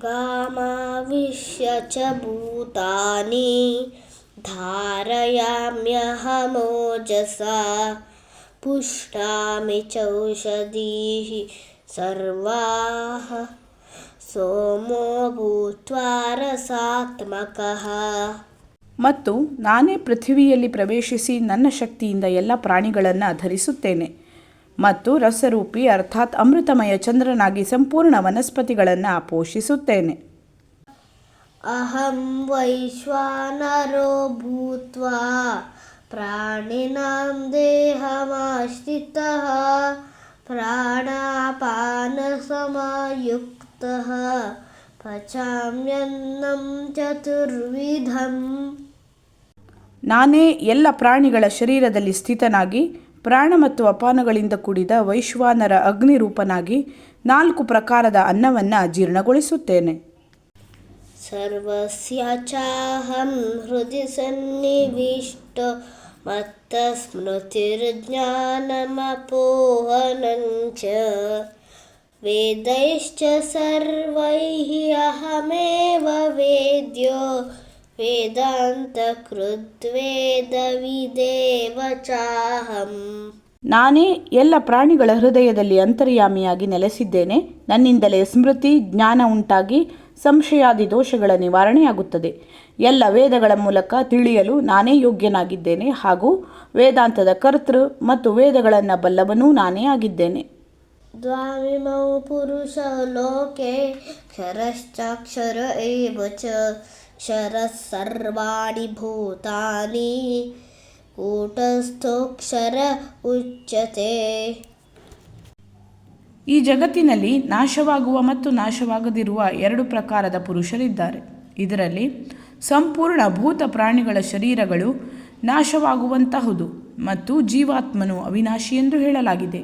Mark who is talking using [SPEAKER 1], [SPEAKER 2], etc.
[SPEAKER 1] गामाविश्य च भूतानि धारयाम्यहमोजसा पुष्णामि चौषधीः सर्वाः सोमो भूत्वा रसात्मकः
[SPEAKER 2] ಮತ್ತು ನಾನೇ ಪೃಥ್ವಿಯಲ್ಲಿ ಪ್ರವೇಶಿಸಿ ನನ್ನ ಶಕ್ತಿಯಿಂದ ಎಲ್ಲ ಪ್ರಾಣಿಗಳನ್ನು ಧರಿಸುತ್ತೇನೆ ಮತ್ತು ರಸರೂಪಿ ಅರ್ಥಾತ್ ಅಮೃತಮಯ ಚಂದ್ರನಾಗಿ ಸಂಪೂರ್ಣ ವನಸ್ಪತಿಗಳನ್ನು ಪೋಷಿಸುತ್ತೇನೆ.
[SPEAKER 1] ಅಹಂ ವೈಶ್ವಾನರೋ ಭೂತ್ವ ಪ್ರಾಣಿನಾಂ ದೇಹಮಾಶ್ರಿತ ಪ್ರಾಣಾಪಾನ ಸಮಯುಕ್ತ ಪಚಾಮ್ಯನ್ನಂ ಚತುರ್ವಿಧಂ.
[SPEAKER 2] ನಾನೇ ಎಲ್ಲ ಪ್ರಾಣಿಗಳ ಶರೀರದಲ್ಲಿ ಸ್ಥಿತನಾಗಿ ಪ್ರಾಣ ಮತ್ತು ಅಪಾನಗಳಿಂದ ಕೂಡಿದ ವೈಶ್ವಾನರ ಅಗ್ನಿರೂಪನಾಗಿ ನಾಲ್ಕು ಪ್ರಕಾರದ ಅನ್ನವನ್ನು ಜೀರ್ಣಗೊಳಿಸುತ್ತೇನೆ.
[SPEAKER 1] ಸರ್ವಸ್ಯಾಚಾಹಂ ಹೃದಯ ಸನ್ನಿವಿಷ್ಟ, ಮತ್ತ ಸ್ಮೃತಿರ್ಜ್ಞಾನಮಪೋಹನಂಚ. ವೇದೈಶ್ಚ ಸರ್ವೈ ಅಹಮೇವ ವೇದ್ಯೋ. ವೇದಾಂತ ವೇದಾಂತಕೃದ್ವೇದವಿದೇವಚಾಹಂ
[SPEAKER 2] ನಾನೇ ಎಲ್ಲ ಪ್ರಾಣಿಗಳ ಹೃದಯದಲ್ಲಿ ಅಂತರ್ಯಾಮಿಯಾಗಿ ನೆಲೆಸಿದ್ದೇನೆ. ನನ್ನಿಂದಲೇ ಸ್ಮೃತಿ ಜ್ಞಾನ ಉಂಟಾಗಿ ಸಂಶಯಾದಿ ದೋಷಗಳ ನಿವಾರಣೆಯಾಗುತ್ತದೆ. ಎಲ್ಲ ವೇದಗಳ ಮೂಲಕ ತಿಳಿಯಲು ನಾನೇ ಯೋಗ್ಯನಾಗಿದ್ದೇನೆ ಹಾಗೂ ವೇದಾಂತದ ಕರ್ತೃ ಮತ್ತು ವೇದಗಳನ್ನು ಬಲ್ಲವನೂ ನಾನೇ ಆಗಿದ್ದೇನೆ.
[SPEAKER 1] ದ್ವಾವಿಮೌ ಪುರುಷ ಲೋಕೆ ಕ್ಷರಶ್ಚಾಕ್ಷರ ಏ ಬಚ सर्वाणि भूतानि कूटस्थोऽक्षर उच्यते
[SPEAKER 2] ಈ ಜಗತ್ತಿನಲ್ಲಿ ನಾಶವಾಗುವ ಮತ್ತು ನಾಶವಾಗದಿರುವ ಎರಡು ಪ್ರಕಾರದ ಪುರುಷರಿದ್ದಾರೆ ಇದರಲ್ಲಿ ಸಂಪೂರ್ಣ ಭೂತ ಪ್ರಾಣಿಗಳ ಶರೀರಗಳು ನಾಶವಾಗುವಂತಹುದು ಮತ್ತು ಜೀವಾತ್ಮನು ಅವಿನಾಶಿ ಎಂದು ಹೇಳಲಾಗಿದೆ